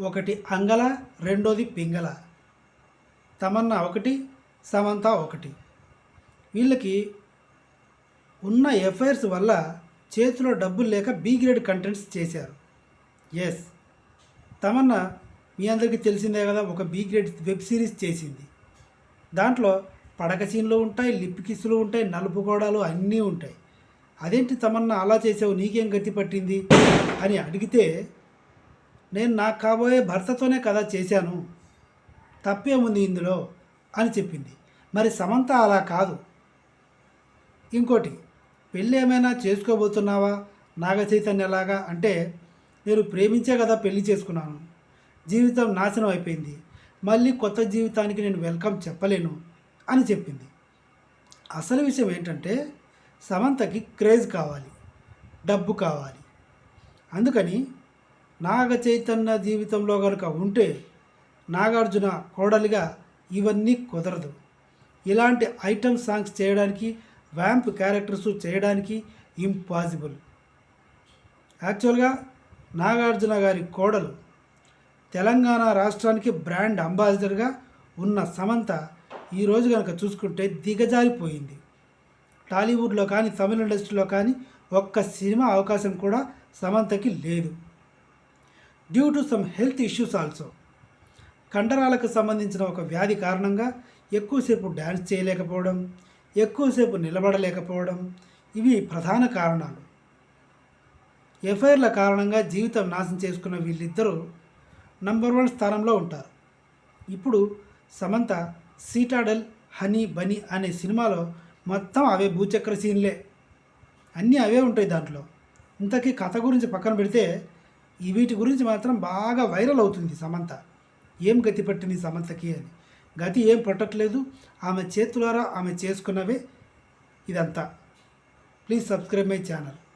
ఒకటి అంగల రెండోది పింగళ. తమన్నా ఒకటి సమంత ఒకటి. వీళ్ళకి ఉన్న ఎఫ్ఐఆర్స్ వల్ల చేతిలో డబ్బులు లేక బీ గ్రేడ్ కంటెంట్స్ చేశారు. ఎస్ తమన్నా మీ అందరికీ తెలిసిందే కదా ఒక బీ గ్రేడ్ వెబ్ సిరీస్ చేసింది. దాంట్లో పడక సీన్లు ఉంటాయి లిప్ కిస్సులు ఉంటాయి నలుపు గోడలు అన్నీ ఉంటాయి. అదేంటి తమన్నా అలా చేసావు నీకేం గతి పట్టింది? అని అడిగితే నేను నాకు కాబోయే భర్తతోనే కదా చేశాను. తప్పేముంది ఇందులో? అని చెప్పింది. మరి సమంత అలా కాదు. ఇంకోటి పెళ్ళి ఏమైనా చేసుకోబోతున్నావా? నాగ చైతన్యలాగా అంటే నేను ప్రేమించే కదా పెళ్ళి చేసుకున్నాను. జీవితం నాశనం అయిపోయింది. మళ్ళీ కొత్త జీవితానికి నేను వెల్కమ్ చెప్పలేను అని చెప్పింది. అసలు విషయం ఏంటంటే సమంతకి క్రేజ్ కావాలి. డబ్బు కావాలి. అందుకని నాగ చైతన్య జీవితంలో కనుక ఉంటే నాగార్జున కోడలిగా ఇవన్నీ కుదరదు. ఇలాంటి ఐటమ్ సాంగ్స్ చేయడానికి వ్యాంప్ క్యారెక్టర్స్ చేయడానికి ఇంపాసిబుల్. యాక్చువల్గా నాగార్జున గారి కోడలు తెలంగాణ రాష్ట్రానికి బ్రాండ్ అంబాసిడర్గా ఉన్న సమంత ఈరోజు కనుక చూసుకుంటే దిగజారిపోయింది. టాలీవుడ్లో కానీ తమిళ ఇండస్ట్రీలో కానీ ఒక్క సినిమా అవకాశం కూడా సమంతకి లేదు. Due to some health issues also కండరాలకు సంబంధించిన ఒక వ్యాధి కారణంగా ఎక్కువసేపు డ్యాన్స్ చేయలేకపోవడం ఎక్కువసేపు నిలబడలేకపోవడం ఇవి ప్రధాన కారణాలు. ఎఫ్ఐఆర్ల కారణంగా జీవితం నాశనం చేసుకున్న వీళ్ళిద్దరూ నంబర్ వన్ స్థానంలో ఉంటారు. ఇప్పుడు సమంత సీటాడల్ హనీ బనీ అనే సినిమాలో మొత్తం అవే భూచక్ర సీన్లే. అన్నీ అవే ఉంటాయి దాంట్లో. ఇంతకీ కథ గురించి పక్కన పెడితే వీటి గురించి మాత్రం బాగా వైరల్ అవుతుంది సమంత. ఏం గతి పట్టింది సమంతకి అని. గతి ఏం పట్టట్లేదు. ఆమె చేతులారా ఆమె చేసుకున్నవే ఇదంతా. Please subscribe my channel.